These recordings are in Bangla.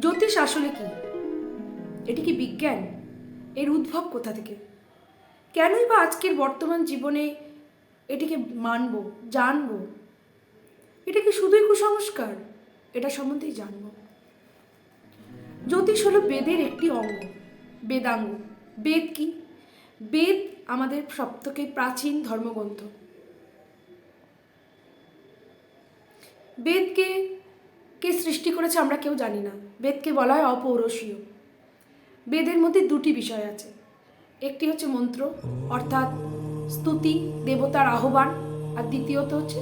জ্যোতিষ আসলে কি? এটি কি বিজ্ঞান? এর উদ্ভব কোথা থেকে? কেনই বা আজকের বর্তমান জীবনে এটিকে মানব, জানব? এটা কি শুধুই কুসংস্কার? এটা সম্বন্ধেই জানব। জ্যোতিষ হলো বেদের একটি অঙ্গ, বেদাঙ্গ। বেদ কি? বেদ আমাদের সবথেকে প্রাচীন ধর্মগ্রন্থ। বেদকে কে সৃষ্টি করেছে আমরা কেউ জানি না। বেদকে বলা হয় অপৌরসীয় বেদের মধ্যে দুটি বিষয় আছে। একটি হচ্ছে মন্ত্র, অর্থাৎ স্তুতি, দেবতার আহ্বান, আর দ্বিতীয়ত হচ্ছে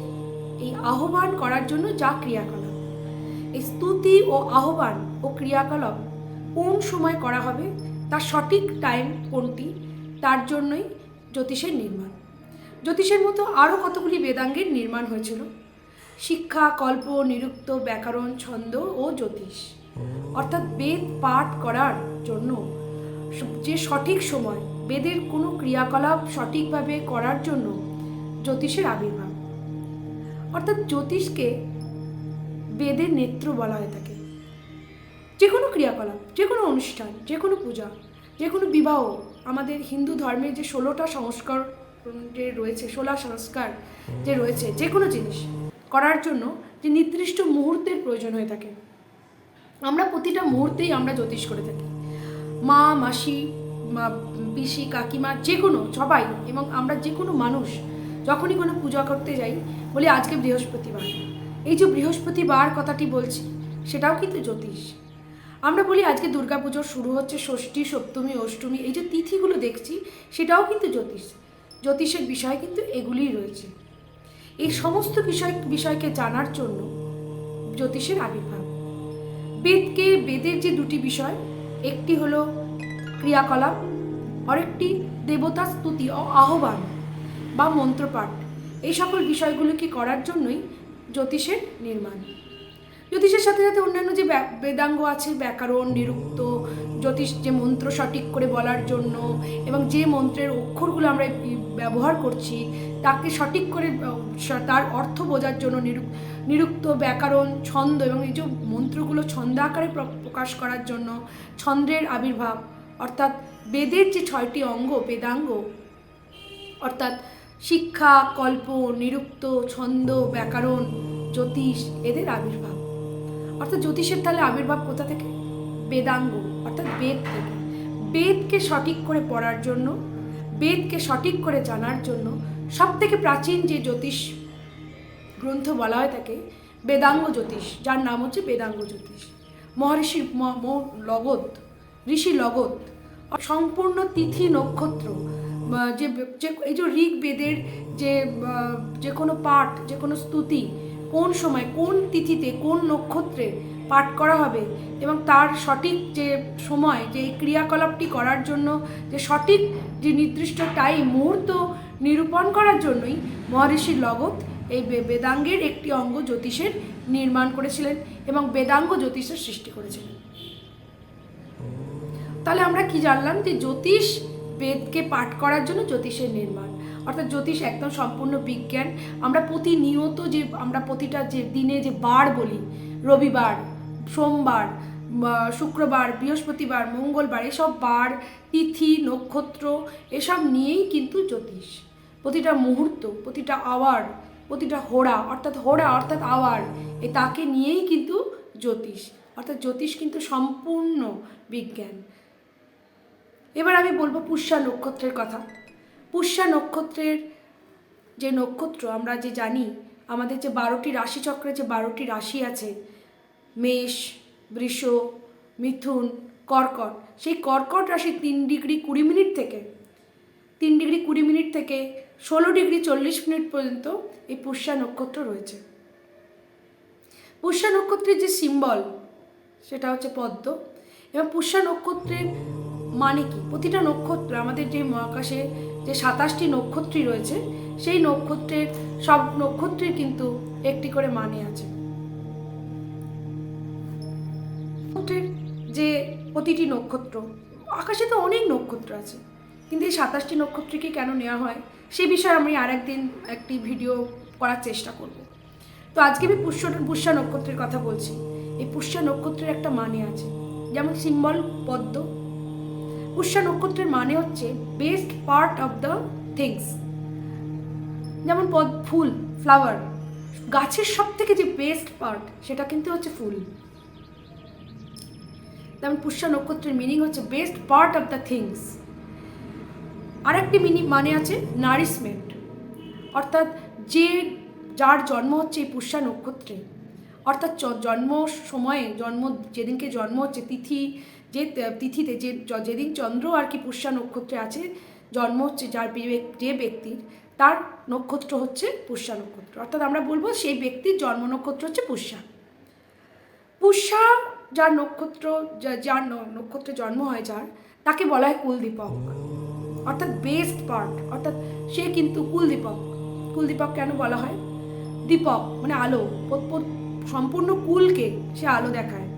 এই আহ্বান করার জন্য যা ক্রিয়াকলাপ। এই স্তুতি ও আহ্বান ও ক্রিয়াকলাপ কোন সময় করা হবে তার সঠিক টাইম কোনটি, তার জন্যই জ্যোতিষের নির্মাণ। জ্যোতিষের মতো আরও কতগুলি বেদাঙ্গের নির্মাণ হয়েছিল? শিক্ষা, কল্প, নিরুক্ত, ব্যাকরণ, ছন্দ ও জ্যোতিষ। অর্থাৎ বেদ পাঠ করার জন্য যে সঠিক সময়, বেদের কোনো ক্রিয়াকলাপ সঠিকভাবে করার জন্য জ্যোতিষের আবির্ভাব। অর্থাৎ জ্যোতিষকে বেদের নেত্র বলা হয়ে থাকে। যে কোনো ক্রিয়াকলাপ, যে কোনো অনুষ্ঠান, যে কোনো পূজা, যে কোনো বিবাহ, আমাদের হিন্দু ধর্মের যে ষোলোটা সংস্কার যে রয়েছে, ষোলা সংস্কার যে রয়েছে, যে কোনো জিনিস করার জন্য যে নির্দিষ্ট মুহূর্তের প্রয়োজন হয়ে থাকে। আমরা প্রতিটা মুহূর্তেই আমরা জ্যোতিষ করে থাকি। মা, মাসি, মা, পিসি, কাকিমা যে কোনো সবাই এবং আমরা যে কোনো মানুষ যখনই কোনো পূজা করতে যাই, বলি আজকে বৃহস্পতিবার। এই যে বৃহস্পতিবার কথাটি বলছি, সেটাও কিন্তু জ্যোতিষ। আমরা বলি আজকে দুর্গাপুজোর শুরু হচ্ছে ষষ্ঠী, সপ্তমী, অষ্টমী, এই যে তিথিগুলো দেখছি, সেটাও কিন্তু জ্যোতিষ। জ্যোতিষের বিষয় কিন্তু এগুলিই রয়েছে। এই সমস্ত বিষয়, বিষয়কে জানার জন্য জ্যোতিষের আবির্ভাব। বেদকে বেদের যে দুটি বিষয়, একটি হলো ক্রিয়াকলাপ, আরেকটি দেবতা স্তুতি ও আহ্বান বা মন্ত্রপাঠ। এই সকল বিষয়গুলোকে করার জন্যই জ্যোতিষের নির্মাণ। জ্যোতিষের সাথে সাথে অন্যান্য যে বেদাঙ্গ আছে, ব্যাকরণ, নিরুক্ত জ্যোতিষ যে মন্ত্র সঠিক করে বলার জন্য এবং যে মন্ত্রের অক্ষরগুলো আমরা ব্যবহার করছি, তাকে সঠিক করে তার অর্থ বোঝার জন্য নিরুক, নিরুক্ত, ব্যাকরণ, ছন্দ এবং এই যে মন্ত্রগুলো ছন্দ আকারে প্র- প্রকাশ করার জন্য ছন্দের আবির্ভাব, অর্থাৎ বেদের যে ছয়টি অঙ্গ, বেদাঙ্গ, অর্থাৎ শিক্ষা, কল্প, নিরুক্ত, ছন্দ, ব্যাকরণ, জ্যোতিষ, এদের আবির্ভাব। অর্থাৎ জ্যোতিষের তাহলে আবির্ভাব কোথা থেকে? বেদাঙ্গ, অর্থাৎ বেদ থেকে। বেদকে সঠিক করে পড়ার জন্য, বেদকে সঠিক করে জানার জন্য সব থেকে প্রাচীন যে জ্যোতিষ গ্রন্থ বলা হয় তাকে, বেদাঙ্গ জ্যোতিষ। যার নাম হচ্ছে বেদাঙ্গ জ্যোতিষ। মহর্ষি লগদ ঋষি লগদ সম্পূর্ণ তিথি নক্ষত্র যে এই যে ঋগ বেদের যে যে কোনো পাঠ, যে কোনো স্তুতি, কোন সময়, কোন তিথিতে, কোন নক্ষত্রে পাঠ করা হবে এবং তার সঠিক যে সময়, যে এই ক্রিয়াকলাপটি করার জন্য, যে সঠিক যে নির্দিষ্ট টাইম মুহূর্ত নিরূপণ করার জন্যই মহর্ষি লগত এই বেদাঙ্গের একটি অঙ্গ জ্যোতিষের নির্মাণ করেছিলেন এবং বেদাঙ্গ জ্যোতিষের সৃষ্টি করেছিলেন। তাহলে আমরা কি জানলাম যে জ্যোতিষ বেদকে পাঠ করার জন্য জ্যোতিষের নির্মাণ? অর্থাৎ জ্যোতিষ একদম সম্পূর্ণ বিজ্ঞান। আমরা প্রতিনিয়ত যে, আমরা প্রতিটা যে দিনে যে বার বলি, রবিবার সোমবার শুক্রবার, বৃহস্পতিবার, মঙ্গলবার এসব বার, তিথি, নক্ষত্র এসব নিয়েই কিন্তু জ্যোতিষ। প্রতিটা মুহূর্ত, প্রতিটা আওয়ার প্রতিটা হোড়া অর্থাৎ হোড়া অর্থাৎ আওয়ার এ তাকে নিয়েই কিন্তু জ্যোতিষ। অর্থাৎ জ্যোতিষ কিন্তু সম্পূর্ণ বিজ্ঞান। এবার আমি বলব পুষ্যা নক্ষত্রের কথা। পুষ্যা নক্ষত্রের যে নক্ষত্র, আমরা যে জানি, আমাদের যে বারোটি রাশিচক্রে যে বারোটি রাশি আছে মেষ, বৃষ, মিথুন, কর্কট। সেই কর্কট রাশি তিন ডিগ্রি কুড়ি মিনিট থেকে, তিন ডিগ্রি কুড়ি মিনিট থেকে ষোলো ডিগ্রি চল্লিশ মিনিট পর্যন্ত এই পুষ্যা নক্ষত্র রয়েছে। পুষ্যা নক্ষত্রের যে সিম্বল সেটা হচ্ছে পদ্ম। এবং পুষ্যা নক্ষত্রের মানে কি? প্রতিটা নক্ষত্র, আমাদের যে মহাকাশে যে সাতাশটি নক্ষত্রই রয়েছে, সেই নক্ষত্রের, সব নক্ষত্রের কিন্তু একটি করে মানে আছে। প্রতিটি নক্ষত্র। আকাশে তো অনেক নক্ষত্র আছে। কিন্তু এই সাতাশটি নক্ষত্রকে কেন নেওয়া হয়, সে বিষয়ে আমি আরেকদিন একটি ভিডিও করার চেষ্টা করব। তো আজকে আমি পুষ্য, পুষ্যা নক্ষত্রের কথা বলছি। এই পুষ্যা নক্ষত্রের একটা মানে আছে, যেমন সিম্বল, পদ্ম। পুষ্যা নক্ষত্রের মানে হচ্ছে best part of the things যেমন পদ, ফুল ফ্লাওয়ার গাছের সব থেকে যে বেস্ট পার্ট সেটা কিন্তু হচ্ছে ফুল। যেমন পুষ্যা নক্ষত্রের মিনিং হচ্ছে best part of the things আরেকটি মিনিং মানে আছে নারিশমেন্ট অর্থাৎ যে, যার জন্ম হচ্ছে এই পুষ্যা নক্ষত্রে। অর্থাৎ জন্ম সময়ে জন্ম, যেদিনকে জন্ম হচ্ছে তিথি, যে, তিথিতে যে যেদিন চন্দ্র আর কি পুষ্যা নক্ষত্রে আছে, জন্ম হচ্ছে যার যে ব্যক্তির, তার নক্ষত্র হচ্ছে পুষ্যা নক্ষত্র। অর্থাৎ আমরা বলব সেই ব্যক্তির জন্ম নক্ষত্র হচ্ছে পুষ্যা। পুষ্যা যার নক্ষত্র যার নক্ষত্রে জন্ম হয় যার, তাকে বলা হয় কুলদীপক। অর্থাৎ বেস্ট পার্ট অর্থাৎ সে কিন্তু কুলদীপক। কুলদীপক কেন বলা হয়? দীপক মানে আলো। সম্পূর্ণ কুলকে সে আলো দেখায়।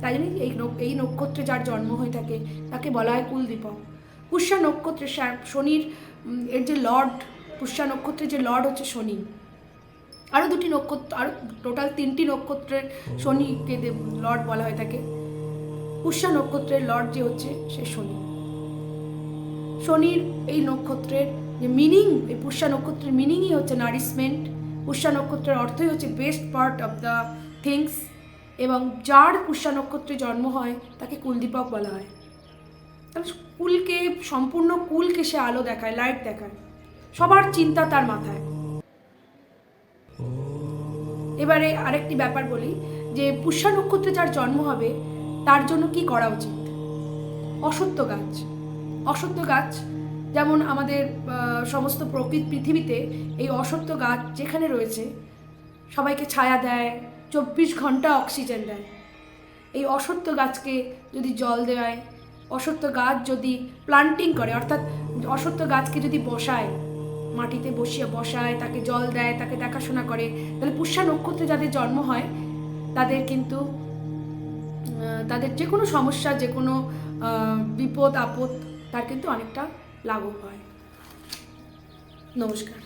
তাই জন্য এই এই নক্ষত্রে যার জন্ম হয়ে থাকে, তাকে বলা হয় কুলদীপক। পুষ্যা নক্ষত্রে শনির এর যে লর্ড, পুষ্যা নক্ষত্রের যে লর্ড হচ্ছে শনি। আরও দুটি নক্ষত্র আরও টোটাল তিনটি নক্ষত্রের শনিকে লর্ড বলা হয়ে থাকে। পুষ্যা নক্ষত্রের লর্ড যে হচ্ছে, সে শনি। শনির এই নক্ষত্রের যে মিনিং এই পুষ্যা নক্ষত্রের মিনিংই হচ্ছে নারিশমেন্ট পুষ্যা নক্ষত্রের অর্থই হচ্ছে best part of the things এবং যার পুষ্যা নক্ষত্রে জন্ম হয়, তাকে কুলদীপক বলা হয়। তাহলে কুলকে, সম্পূর্ণ কুলকে সে আলো দেখায় লাইট দেখায়। সবার চিন্তা তার মাথায়। এবারে আরেকটি ব্যাপার বলি, যে পুষ্যা নক্ষত্রে যার জন্ম হবে, তার জন্য কি করা উচিত? অসত্য গাছ। অসত্য গাছ যেমন আমাদের সমস্ত প্রকৃত পৃথিবীতে এই অসত্য গাছ যেখানে রয়েছে, সবাইকে ছায়া দেয়, চব্বিশ ঘণ্টা অক্সিজেন দেয়। এই অসত্য গাছকে যদি জল দেওয়ায় অসত্য গাছ যদি প্লান্টিং করে, অর্থাৎ অসত্য গাছকে যদি বসায় মাটিতে বসিয়ে বসায়, তাকে জল দেয়, তাকে দেখাশোনা করে। তাহলে পুষ্যা নক্ষত্রে যাদের জন্ম হয়, তাদের কিন্তু তাদের যে কোনো সমস্যা, যে কোনো বিপদ, আপদ, তার কিন্তু অনেকটা লাঘব হয়। নমস্কার।